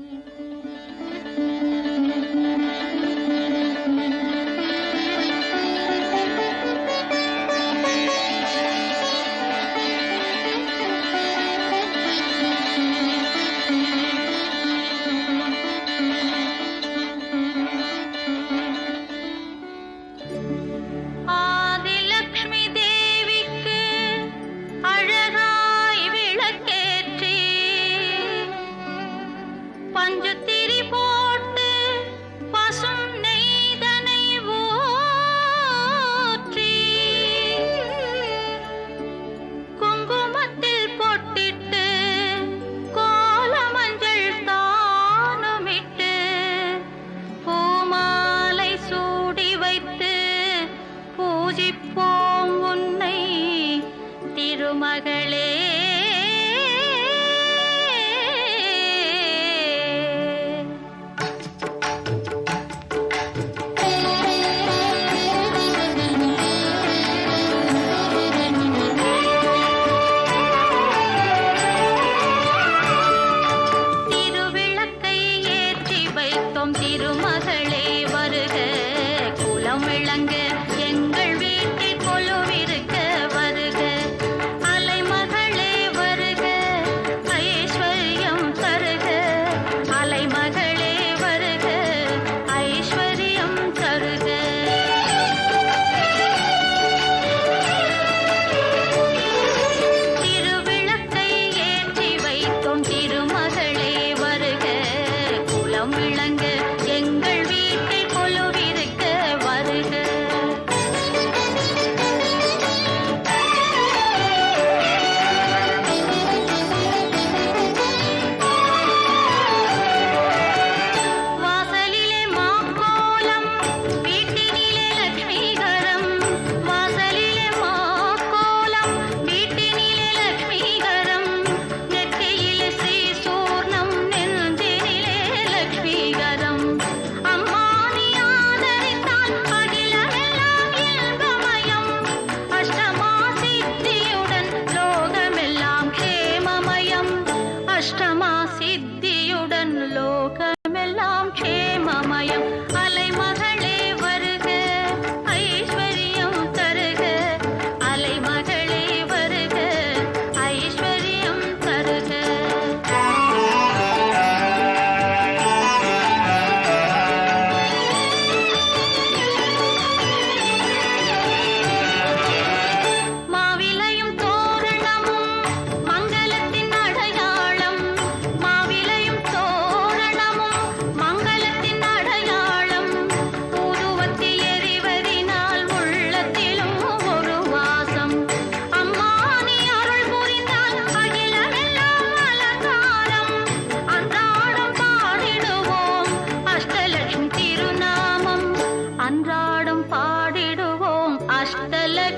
Mm. திருமகளே அஷ்டமா சித்தியுடன் லோகமெல்லாம் க்ஷேமமயம்.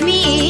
me.